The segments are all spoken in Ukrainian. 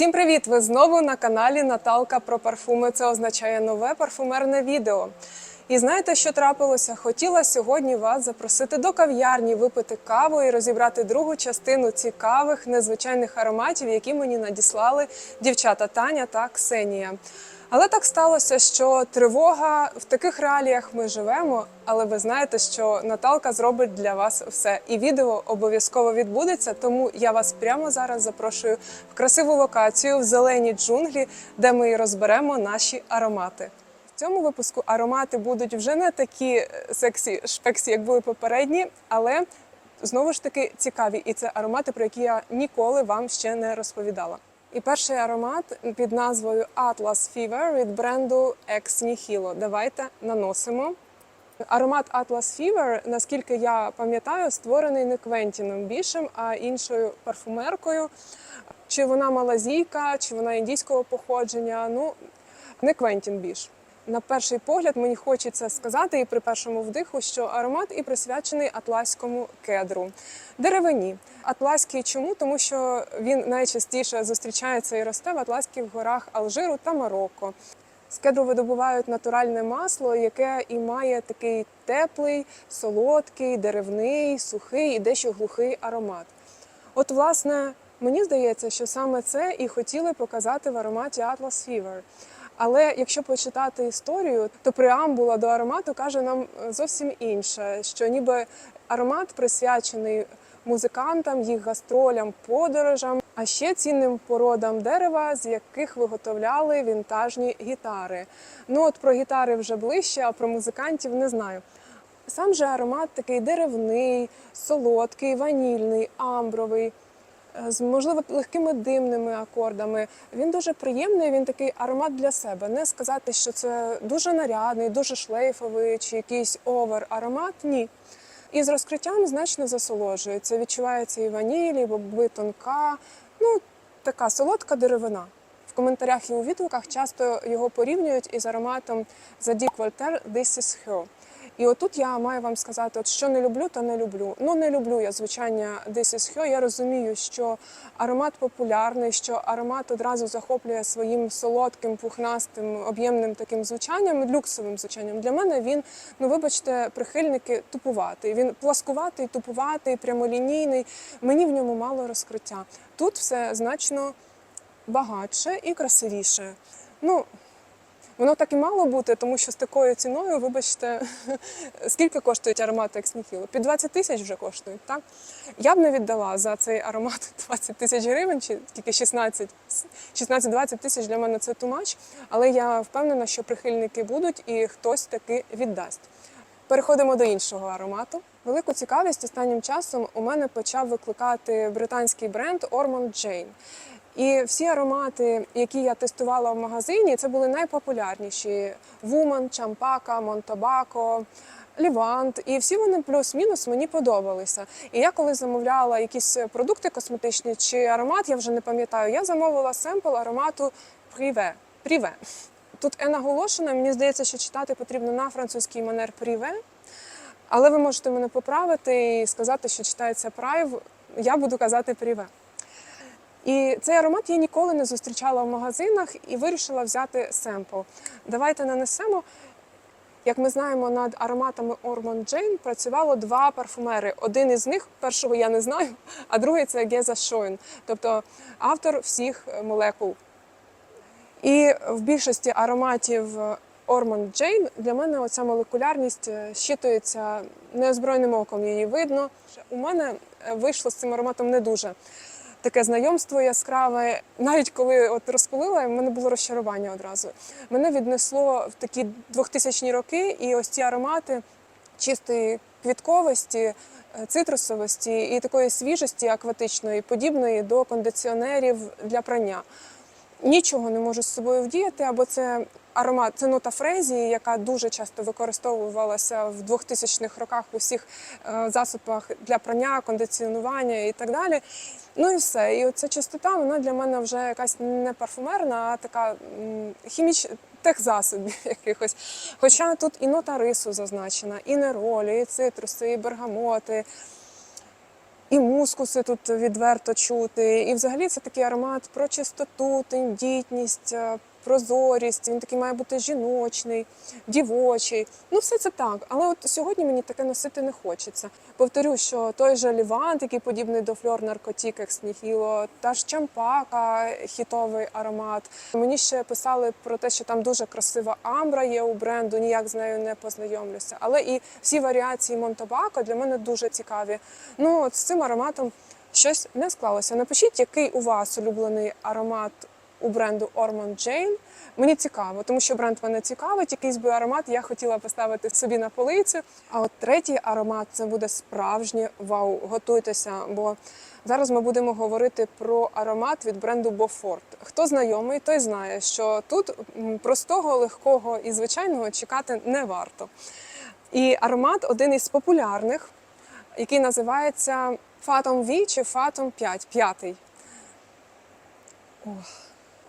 Всім привіт! Ви знову на каналі Наталка про парфуми. Це означає нове парфумерне відео. І знаєте, що трапилося? Хотіла сьогодні вас запросити до кав'ярні, випити каву і розібрати другу частину цікавих незвичайних ароматів, які мені надіслали дівчата Таня та Ксенія. Але так сталося, що тривога в таких реаліях ми живемо. Але ви знаєте, що Наталка зробить для вас все, і відео обов'язково відбудеться. Тому я вас прямо зараз запрошую в красиву локацію в зелені джунглі, де ми розберемо наші аромати. В цьому випуску аромати будуть вже не такі е, сексі шпексі, як були попередні, але знову ж таки цікаві. І це аромати, про які я ніколи вам ще не розповідала. І перший аромат під назвою Atlas Fever від бренду Ex Nihilo. Давайте наносимо. Аромат Atlas Fever, наскільки я пам'ятаю, створений не Квентіном Бішем, а іншою парфумеркою. Чи вона малазійка, чи вона індійського походження. Ну, не Квентін Біш. На перший погляд мені хочеться сказати і при першому вдиху, що аромат і присвячений атлаському кедру, деревині. Атласький чому? Тому що він найчастіше зустрічається і росте в Атлаських горах Алжиру та Марокко. З кедру видобувають натуральне масло, яке і має такий теплий, солодкий, деревний, сухий і дещо глухий аромат. От, власне, мені здається, що саме це і хотіли показати в ароматі Atlas Fever. Але якщо почитати історію, то преамбула до аромату каже нам е, зовсім інше, що ніби аромат присвячений музикантам, їх гастролям, подорожам, а ще цінним породам дерева, з яких виготовляли вінтажні гітари. Ну от про гітари вже ближче, а про музикантів не знаю. Сам же аромат такий деревний, солодкий, ванільний, амбровий з можливо легкими димними акордами. Він дуже приємний. Він такий аромат для себе. Не сказати, що це дуже нарядний, дуже шлейфовий чи якийсь овер аромат. Ні. І з розкриттям значно засоложується. Відчувається і ваніль, і боби тонка. Ну така солодка деревина. В коментарях і у відгуках часто його порівнюють із ароматом Zadig Voltaire This is Her. І отут я маю вам сказати, от що не люблю, то не люблю. Ну не люблю я звучання This is Her. Я розумію, що аромат популярний, що аромат одразу захоплює своїм солодким, пухнастим, об'ємним таким звучанням, люксовим звучанням. Для мене він, ну вибачте, прихильники тупуватий. Він пласкуватий, тупуватий, прямолінійний. Мені в ньому мало розкриття. Тут все значно багатше і красивіше. Ну, Воно так і мало бути, тому що з такою ціною, вибачте, скільки коштують аромати Ексніхіло? Під 20 тисяч вже коштують, так? Я б не віддала за цей аромат 20 тисяч гривень, чи тільки 16. 16-20 тисяч для мене це тумач, але я впевнена, що прихильники будуть і хтось таки віддасть. Переходимо до іншого аромату. Велику цікавість останнім часом у мене почав викликати британський бренд Ormond Jane. І всі аромати, які я тестувала в магазині, це були найпопулярніші: Woman, Чампака, Монтобако, Лівант. І всі вони плюс-мінус мені подобалися. І я коли замовляла якісь продукти косметичні чи аромат, я вже не пам'ятаю, я замовила семпл аромату Privé. Privé. Тут е наголошено, мені здається, що читати потрібно на французький манер Privé. Але ви можете мене поправити і сказати, що читається прайв. Я буду казати Privé. І цей аромат я ніколи не зустрічала в магазинах і вирішила взяти семпл. Давайте нанесемо. Як ми знаємо, над ароматами Ormond Jane працювало два парфумери. Один із них, першого я не знаю, а другий це Геза Шойн, тобто автор всіх молекул. І в більшості ароматів Ormond Jane для мене оця молекулярність щитується неозброєним оком, її видно. У мене вийшло з цим ароматом не дуже таке знайомство яскраве. Навіть коли от розпалила, в мене було розчарування одразу. Мене віднесло в такі 2000-ні роки, і ось ці аромати чистої квітковості, цитрусовості і такої свіжості акватичної, подібної до кондиціонерів для прання. Нічого не можу з собою вдіяти, або це аромат, це нота фрезії, яка дуже часто використовувалася в 2000-х роках у всіх е, засобах для прання, кондиціонування і так далі. Ну і все. І оця чистота, вона для мене вже якась не парфумерна, а така хімічна техзасобів якихось. Хоча тут і нота рису зазначена, і неролі, і цитруси, і бергамоти. І мускуси тут відверто чути. І взагалі це такий аромат про чистоту, тендітність, е, прозорість. Він такий має бути жіночний, дівочий. Ну, все це так. Але от сьогодні мені таке носити не хочеться. Повторю, що той же Лівант, який подібний до фльор наркотік, як Сніхіло, та ж Чампака, хітовий аромат. Мені ще писали про те, що там дуже красива амбра є у бренду, ніяк з нею не познайомлюся. Але і всі варіації Монтобако для мене дуже цікаві. Ну, от з цим ароматом щось не склалося. Напишіть, який у вас улюблений аромат у бренду Ormond Jane. Мені цікаво, тому що бренд мене цікавить. Якийсь би аромат я хотіла поставити собі на полицю. А от третій аромат це буде справжнє вау. Готуйтеся, бо зараз ми будемо говорити про аромат від бренду Beaufort. Хто знайомий, той знає, що тут простого, легкого і звичайного чекати не варто. І аромат один із популярних, який називається Phantom V чи Phantom 5, п'ятий.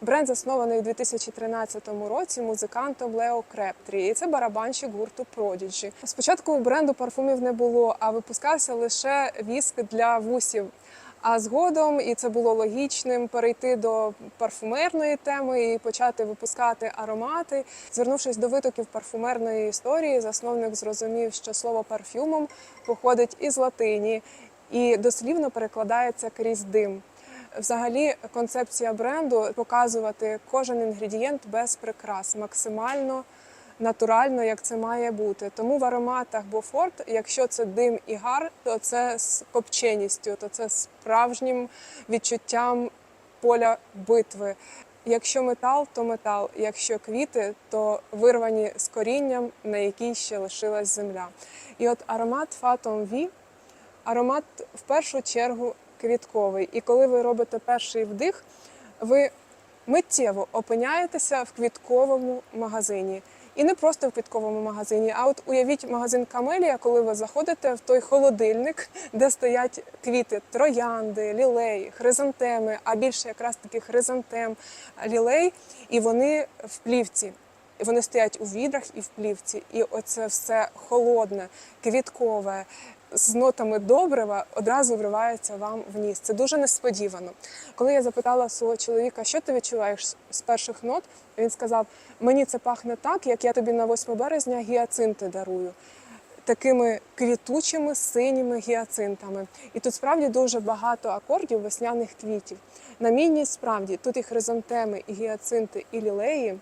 Бренд заснований у 2013 році музикантом Лео Крептрі, і це барабанщик гурту Prodigy. Спочатку у бренду парфумів не було, а випускався лише віск для вусів. А згодом, і це було логічним, перейти до парфумерної теми і почати випускати аромати. Звернувшись до витоків парфумерної історії, засновник зрозумів, що слово парфюмом походить із латині і дослівно перекладається крізь дим. Взагалі, концепція бренду показувати кожен інгредієнт без прикрас, максимально натурально, як це має бути. Тому в ароматах Beaufort, якщо це дим і гар, то це з копченістю, то це справжнім відчуттям поля битви. Якщо метал, то метал. Якщо квіти, то вирвані з корінням, на якій ще лишилась земля. І от аромат Phantom V аромат в першу чергу квітковий. І коли ви робите перший вдих, ви миттєво опиняєтеся в квітковому магазині. І не просто в квітковому магазині, а от уявіть магазин Камелія, коли ви заходите в той холодильник, де стоять квіти, троянди, лілей, хризантеми, а більше якраз таки хризантем, лілей, і вони в плівці. І вони стоять у відрах і в плівці. І оце все холодне, квіткове, з нотами добрива одразу вривається вам в ніс. Це дуже несподівано. Коли я запитала свого чоловіка, що ти відчуваєш з- перших нот, він сказав: мені це пахне так, як я тобі на 8 березня гіацинти дарую. Такими квітучими синіми гіацинтами. І тут справді дуже багато акордів весняних квітів. На мій ніс справді тут і хризантеми, і гіацинти, і лілеї.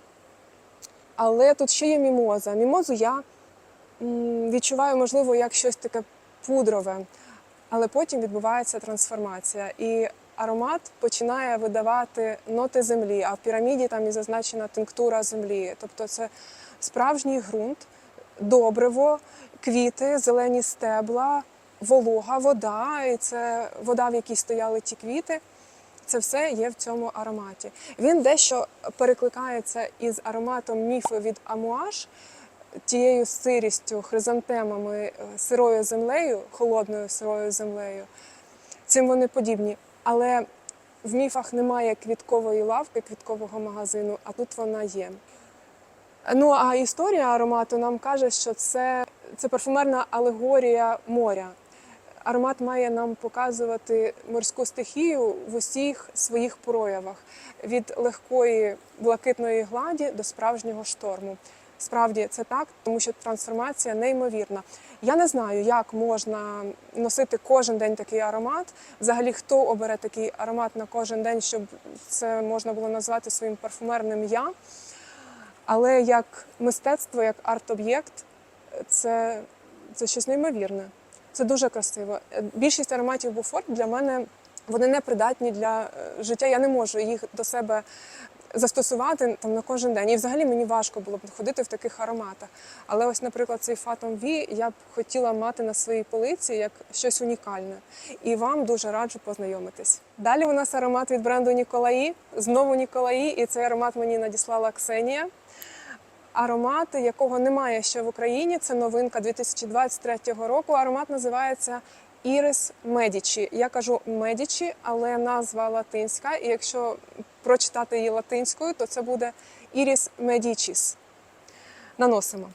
Але тут ще є мімоза. Мімозу я відчуваю, можливо, як щось таке пудрове, але потім відбувається трансформація. І аромат починає видавати ноти землі, а в піраміді там і зазначена тинктура землі. Тобто це справжній ґрунт, добриво, квіти, зелені стебла, волога, вода, і це вода, в якій стояли ті квіти. Це все є в цьому ароматі. Він дещо перекликається із ароматом міфи від Амуаш, тією сирістю, хризантемами, е, сирою землею, холодною сирою землею. Цим вони подібні. Але в міфах немає квіткової лавки, квіткового магазину, а тут вона є. Ну а історія аромату нам каже, що це, це парфумерна алегорія моря. Аромат має нам показувати морську стихію в усіх своїх проявах від легкої блакитної гладі до справжнього шторму. Справді це так, тому що трансформація неймовірна. Я не знаю, як можна носити кожен день такий аромат. Взагалі, хто обере такий аромат на кожен день, щоб це можна було назвати своїм парфумерним я. Але як мистецтво, як арт-об'єкт, це, це щось неймовірне. Це дуже красиво. Е, Більшість ароматів Буфорт для мене вони не придатні для е, життя. Я не можу їх до себе застосувати там на кожен день. І взагалі мені важко було б ходити в таких ароматах. Але ось, наприклад, цей Phantom V я б хотіла мати на своїй полиці як щось унікальне. І вам дуже раджу познайомитись. Далі у нас аромат від бренду Ніколаї. Знову Ніколаї, і цей аромат мені надіслала Ксенія. Аромат, якого немає ще в Україні, це новинка 2023 року. Аромат називається Ірис Медічі. Я кажу Медічі, але назва латинська. І якщо прочитати її латинською, то це буде Іріс Медічіс. Наносимо.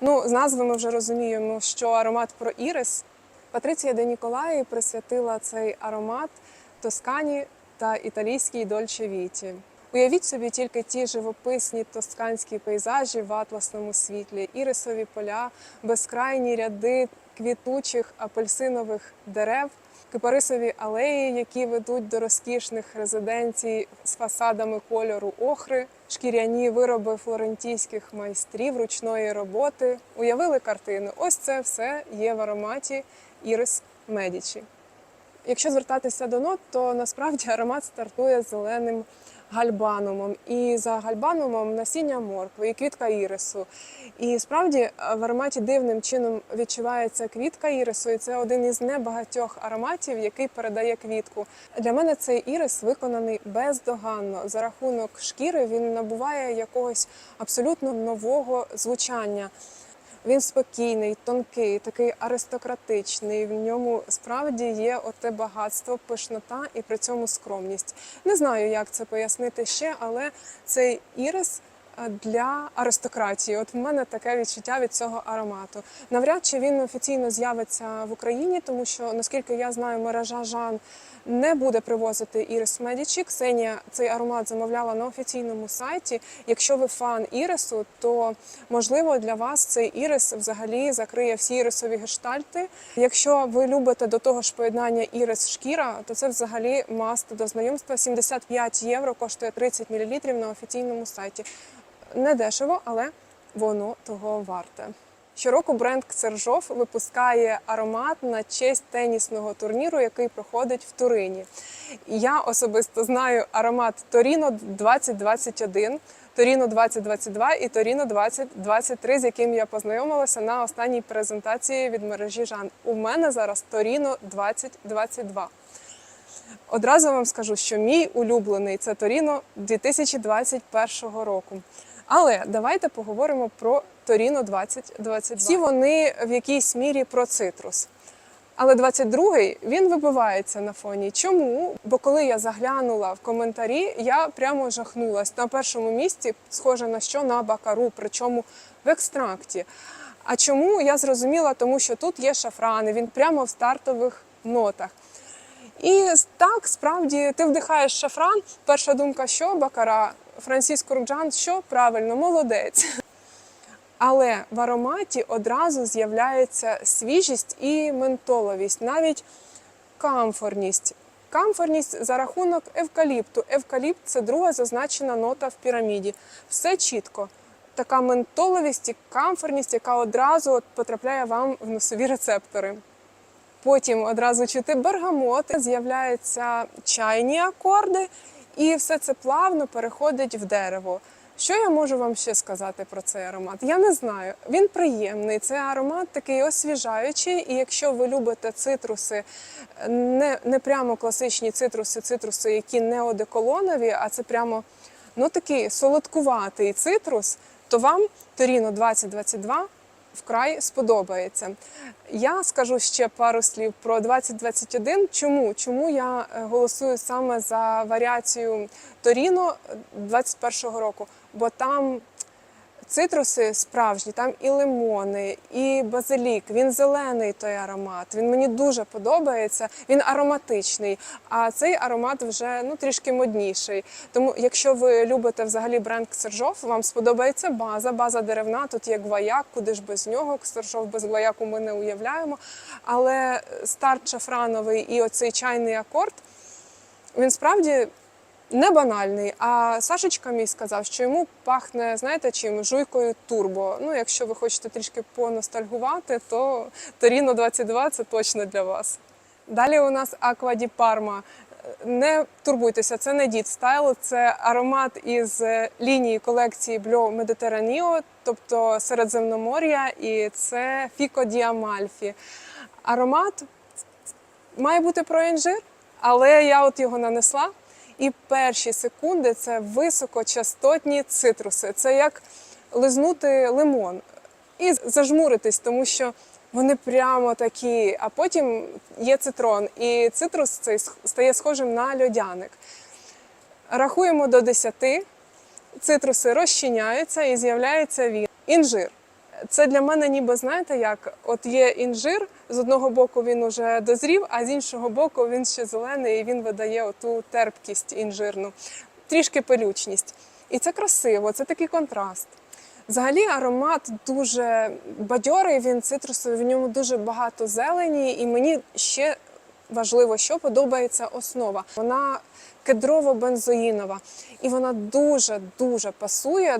Ну, з назви ми вже розуміємо, що аромат про ірис, Патриція де Ніколаї присвятила цей аромат Тоскані та італійській Дольче Віті. Уявіть собі тільки ті живописні тосканські пейзажі в атласному світлі, ірисові поля, безкрайні ряди квітучих апельсинових дерев, кипарисові алеї, які ведуть до розкішних резиденцій з фасадами кольору охри, шкіряні вироби флорентійських майстрів ручної роботи. Уявили картину. Ось це все є в ароматі Ірис Медічі. Якщо звертатися до нот, то насправді аромат стартує зеленим гальбанумом. І за гальбанумом насіння моркви і квітка ірису. І справді е, в ароматі дивним чином відчувається квітка ірису, і це один із небагатьох ароматів, який передає квітку. Для мене цей ірис виконаний бездоганно. За рахунок шкіри він набуває якогось абсолютно нового звучання. Він спокійний, тонкий, такий аристократичний. В ньому справді є оте багатство, пишнота і при цьому скромність. Не знаю, як це пояснити ще, але цей ірис для аристократії. От в мене таке відчуття від цього аромату. Навряд чи він офіційно з'явиться в Україні, тому що наскільки я знаю, мережа Жан не буде привозити ірис Медічі. Ксенія цей аромат замовляла на офіційному сайті. Якщо ви фан ірису, то можливо для вас цей ірис взагалі закриє всі ірисові гештальти. Якщо ви любите до того ж поєднання ірис шкіра, то це взагалі маст до знайомства. 75 євро коштує 30 мл на офіційному сайті. Не дешево, але воно того варте. Щороку бренд Ксержов випускає аромат на честь тенісного турніру, який проходить в Турині. Я особисто знаю аромат Торіно 2021, Торіно 2022 і Торіно 2023, з яким я познайомилася на останній презентації від мережі Жан. У мене зараз Торіно 2022. Одразу вам скажу, що мій улюблений це Торіно 2021 року. Але давайте поговоримо про Торіно 2022. Всі вони в якійсь мірі про цитрус. Але 22-й він вибивається на фоні. Чому? Бо коли я заглянула в коментарі, я прямо жахнулась. На першому місці схоже на що на бакару, причому в екстракті. А чому я зрозуміла? Тому що тут є шафрани, він прямо в стартових нотах. І так, справді, ти вдихаєш шафран. Перша думка, що бакара, Франсіско Руджан, що правильно, молодець. Але в ароматі одразу з'являється свіжість і ментоловість, навіть камфорність. Камфорність за рахунок евкаліпту. Евкаліпт це друга зазначена нота в піраміді. Все чітко. Така ментоловість і камфорність, яка одразу потрапляє вам в носові рецептори. Потім одразу чути бергамот, з'являються чайні акорди, і все це плавно переходить в дерево. Що я можу вам ще сказати про цей аромат? Я не знаю. Він приємний. Це аромат такий освіжаючий. І якщо ви любите цитруси, не, не прямо класичні цитруси, цитруси, які не одеколонові, а це прямо ну такий солодкуватий цитрус, то вам Торіно 2022 вкрай сподобається. Я скажу ще пару слів про 2021. Чому? Чому я е, голосую саме за варіацію Торіно 21-го року? Бо там цитруси справжні, там і лимони, і базилік. Він зелений той аромат. Він мені дуже подобається. Він ароматичний. А цей аромат вже ну трішки модніший. Тому, якщо ви любите взагалі бренд Ксержов, вам сподобається база, база деревна. Тут є гваяк, куди ж без нього. Ксержов без гваяку ми не уявляємо. Але старт шафрановий і оцей чайний акорд. Він справді не банальний. А Сашечка мій сказав, що йому пахне, знаєте, чим жуйкою турбо. Ну, якщо ви хочете трішки поностальгувати, то Торіно 22 це точно для вас. Далі у нас Аква Ді Парма. Не турбуйтеся, це не дід стайл, це аромат із лінії колекції Бльо Медитераніо, тобто Середземномор'я, і це Фіко Діамальфі. Аромат має бути про інжир, але я от його нанесла. І перші секунди це високочастотні цитруси. Це як лизнути лимон і зажмуритись, тому що вони прямо такі. А потім є цитрон, і цитрус цей стає схожим на льодяник. Рахуємо до 10, цитруси розчиняються і з'являється він. Інжир. Це для мене ніби знаєте як? От є інжир, з одного боку він уже дозрів, а з іншого боку він ще зелений і він видає оту терпкість інжирну, трішки пилючність. І це красиво, це такий контраст. Взагалі аромат дуже бадьорий, він цитрусовий, в ньому дуже багато зелені, і мені ще важливо, що подобається основа. Вона кедрово-бензоїнова, і вона дуже дуже пасує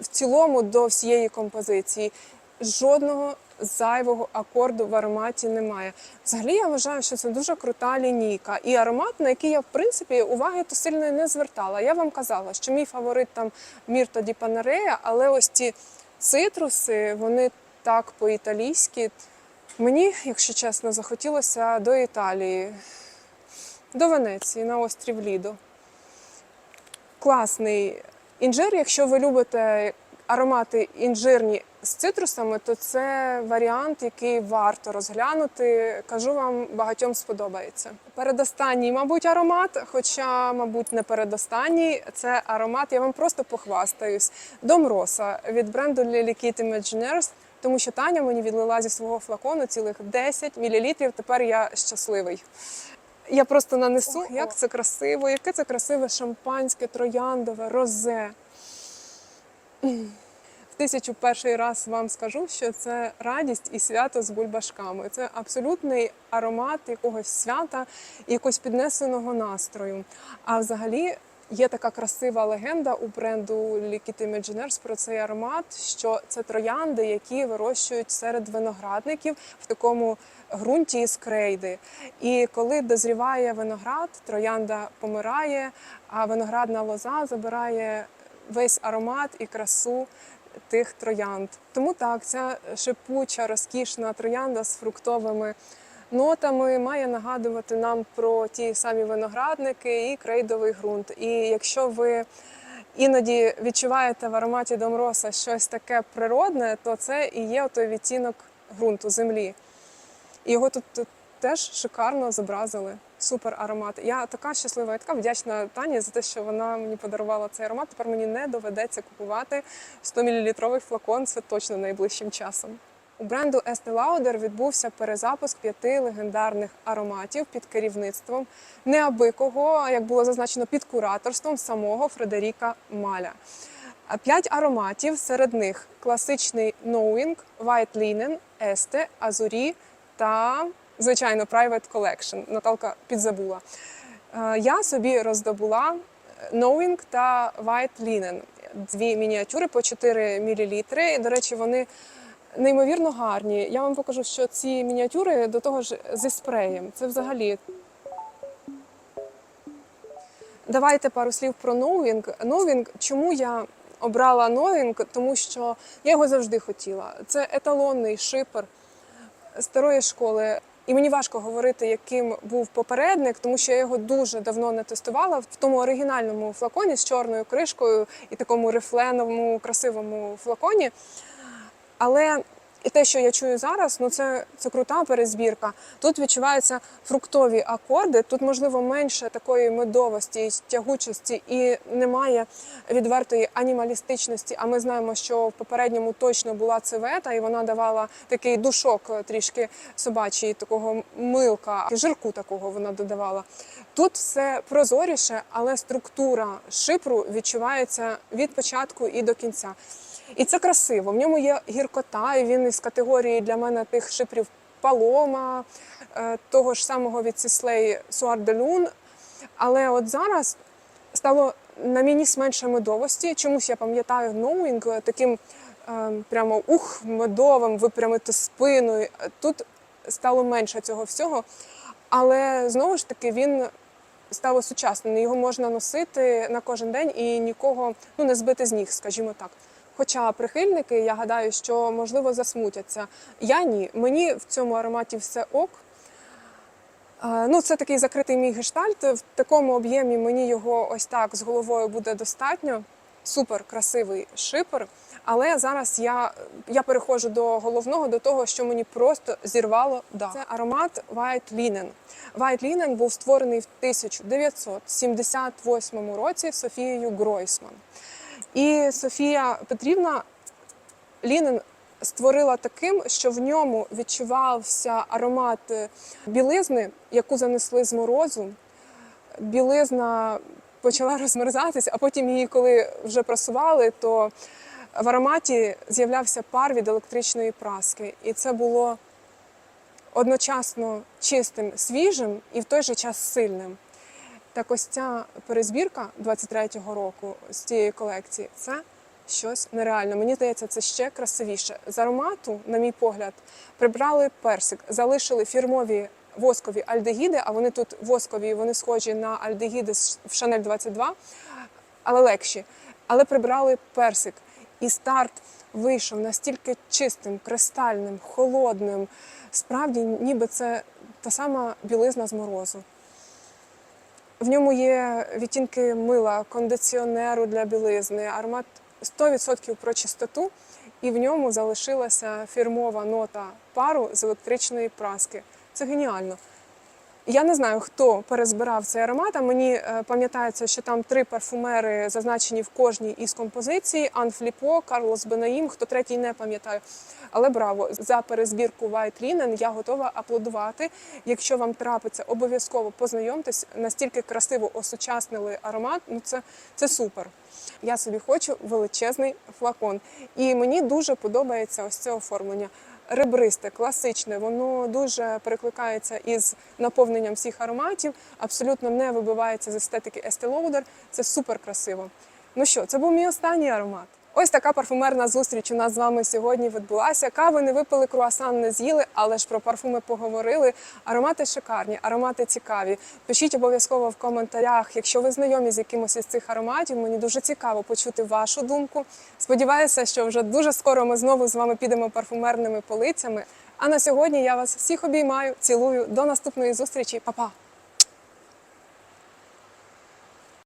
в цілому до всієї композиції. Жодного зайвого акорду в ароматі немає. Взагалі я вважаю, що це дуже крута лінійка. І аромат, на який я в принципі уваги то сильно не звертала. Я вам казала, що мій фаворит там Мірто ді Панерея, але ось ці цитруси, вони так по-італійськи. Мені, якщо чесно, захотілося до Італії, до Венеції на острів Лідо. Класний інжир. Якщо ви любите аромати інжирні з цитрусами, то це варіант, який варто розглянути. Кажу вам, багатьом сподобається. Передостанній, мабуть, аромат, хоча, мабуть, не передостанній. Це аромат, я вам просто похвастаюсь. Дом Роса від бренду Lily Kit Imagineers, тому що Таня мені відлила зі свого флакону цілих 10 мл. Тепер я щасливий. Я просто нанесу, Ого. як це красиво, яке це красиве шампанське, трояндове, розе. В тисячу перший раз вам скажу, що це радість і свято з бульбашками. Це абсолютний аромат якогось свята, якогось піднесеного настрою. А взагалі є така красива легенда у бренду Liquid Imagineers про цей аромат, що це троянди, які вирощують серед виноградників в такому ґрунті із крейди. І коли дозріває виноград, троянда помирає, а виноградна лоза забирає весь аромат і красу тих троянд. Тому так, ця шипуча, розкішна троянда з фруктовими нотами має нагадувати нам про ті самі виноградники і крейдовий ґрунт. І якщо ви іноді відчуваєте в ароматі домроса щось таке природне, то це і є той відтінок ґрунту, землі. Його тут теж шикарно зобразили. Супер аромат. Я така щаслива, я така вдячна Тані за те, що вона мені подарувала цей аромат. Тепер мені не доведеться купувати 100 мл флакон. Це точно найближчим часом. У бренду Estee Lauder відбувся перезапуск п'яти легендарних ароматів під керівництвом неабикого, як було зазначено, під кураторством самого Фредеріка Маля. П'ять ароматів, серед них класичний Knowing, White Linen, Este, Azuri та, звичайно, Private Collection. Наталка підзабула. Е, Я собі роздобула Knowing та White Linen. Дві мініатюри по 4 мл. До речі, вони неймовірно гарні. Я вам покажу, що ці мініатюри до того ж зі спреєм. Це взагалі. Давайте пару слів про Knowing. Knowing, чому я обрала Knowing? Тому що я його завжди хотіла. Це еталонний шипер старої школи. І мені важко говорити, яким був попередник, тому що я його дуже давно не тестувала в тому оригінальному флаконі з чорною кришкою і такому рифленому, красивому флаконі. Але і те, що я чую зараз, ну це, це крута перезбірка. Тут відчуваються фруктові акорди, тут, можливо, менше такої медовості, тягучості і немає відвертої анімалістичності. А ми знаємо, що в попередньому точно була цивета, і вона давала такий душок трішки собачий, такого милка, жирку такого вона додавала. Тут все прозоріше, але структура шипру відчувається від початку і до кінця. І це красиво. В ньому є гіркота, і він із категорії для мене тих шипрів Палома, е, того ж самого від Сіслей Суар де Але от зараз стало на мініс менше медовості. Чомусь я пам'ятаю Knowing таким е, прямо ух, медовим, випрямити спину. Тут стало менше цього всього. Але знову ж таки він став осучаснений. Його можна носити на кожен день і нікого ну, не збити з ніг, скажімо так. Хоча прихильники, я гадаю, що можливо засмутяться. Я ні. Мені в цьому ароматі все ок. Е, Ну, це такий закритий мій гештальт. В такому об'ємі мені його ось так з головою буде достатньо. Супер красивий шипер. Але зараз я, я переходжу до головного, до того, що мені просто зірвало дах. Це аромат White Linen. White Linen був створений в 1978 році Софією Гройсман. І Софія Петрівна Лінен створила таким, що в ньому відчувався аромат білизни, яку занесли з морозу. Білизна почала розмерзатися, а потім її, коли вже просували, то в ароматі з'являвся пар від електричної праски. І це було одночасно чистим, свіжим і в той же час сильним. Так ось ця перезбірка 23-го року з цієї колекції це щось нереальне. Мені здається, це ще красивіше. З аромату, на мій погляд, прибрали персик, залишили фірмові воскові альдегіди, а вони тут воскові, вони схожі на альдегіди в Chanel 22, але легші. Але прибрали персик. І старт вийшов настільки чистим, кристальним, холодним. Справді, ніби це та сама білизна з морозу. В ньому є відтінки мила, кондиціонеру для білизни, аромат 100% про чистоту, і в ньому залишилася фірмова нота пару з електричної праски. Це геніально. Я не знаю, хто перезбирав цей аромат. А мені е, пам'ятається, що там три парфумери зазначені в кожній із композицій: Ан Фліпо, Карлос Бенаїм, хто третій не пам'ятаю. Але браво! За перезбірку White Linen я готова аплодувати. Якщо вам трапиться, обов'язково познайомтесь. Настільки красиво осучаснили аромат. Ну це, це супер. Я собі хочу величезний флакон. І мені дуже подобається ось це оформлення. Ребристе, класичне, воно дуже перекликається із наповненням всіх ароматів, абсолютно не вибивається з естетики Estee Lauder. Це супер красиво. Ну що, це був мій останній аромат. Ось така парфумерна зустріч у нас з вами сьогодні відбулася. Кави не випили, круасан не з'їли, але ж про парфуми поговорили. Аромати шикарні, аромати цікаві. Пишіть обов'язково в коментарях, якщо ви знайомі з якимось із цих ароматів. Мені дуже цікаво почути вашу думку. Сподіваюся, що вже дуже скоро ми знову з вами підемо парфумерними полицями. А на сьогодні я вас всіх обіймаю, цілую. До наступної зустрічі, Па-па!